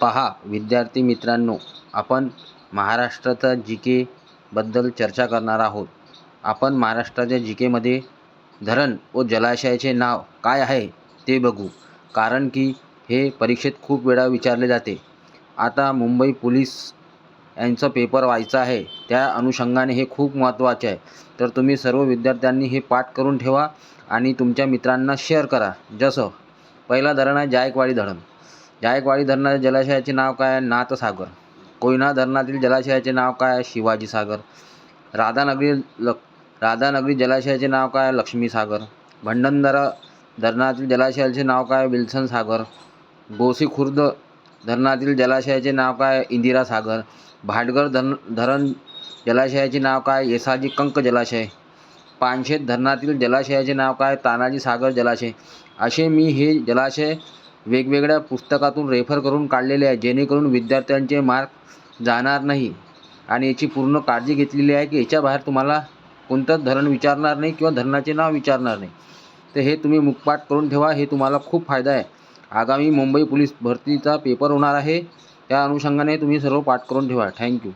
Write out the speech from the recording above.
पहा विद्यार्थी मित्रांनो आपण महाराष्ट्राचा जी केबद्दल चर्चा करणार आहोत. आपण महाराष्ट्राच्या जी केमध्ये धरण व जलाशयाचे नाव काय आहे ते बघू. कारण की हे परीक्षेत खूप वेळा विचारले जाते. आता मुंबई पोलीस यांचा पेपर व्हायचा आहे त्या अनुषंगाने हे खूप महत्त्वाचे आहे. तर तुम्ही सर्व विद्यार्थ्यांनी हे पाठ करून ठेवा आणि तुमच्या मित्रांना शेअर करा. जसं पहिला धरण आहे जायकवाडी धरण. जायकवाडी धरणाच्या जलाशयाचे नाव काय आहे? नाथसागर. कोयना धरणातील जलाशयाचे नाव काय आहे? शिवाजी सागर राधानगरी ल राधानगरी जलाशयाचे नाव काय आहे? लक्ष्मीसागर. भंडणदरा धरणातील जलाशयाचे नाव काय आहे? विल्सन सागर गोसी खुर्द धरणातील जलाशयाचे नाव काय आहे? इंदिरा सागर भाटघर धरण धरण जलाशयाचे नाव काय येसाजी कंक जलाशय. पानशेत धरणातील जलाशयाचे नाव काय तानाजी सागर जलाशय. असे मी हे जलाशय वेगवेगळ्या पुस्तकातून रेफर करून काढलेले आहे. जेणेकरून विद्यार्थ्यांचे मार्क जाणार नाही. आणि याची पूर्ण काळजी घेतलेली आहे की याच्या बाहेर तुम्हाला कोणतंच धरण विचारणार नाही किंवा धरणाचे नाव विचारणार नाही. तर हे तुम्ही मुखपाठ करून ठेवा. हे तुम्हाला खूप फायदा आहे. आगामी मुंबई पोलीस भरतीचा पेपर होणार आहे. त्या अनुषंगाने तुम्ही सर्व पाठ करून ठेवा. थँक्यू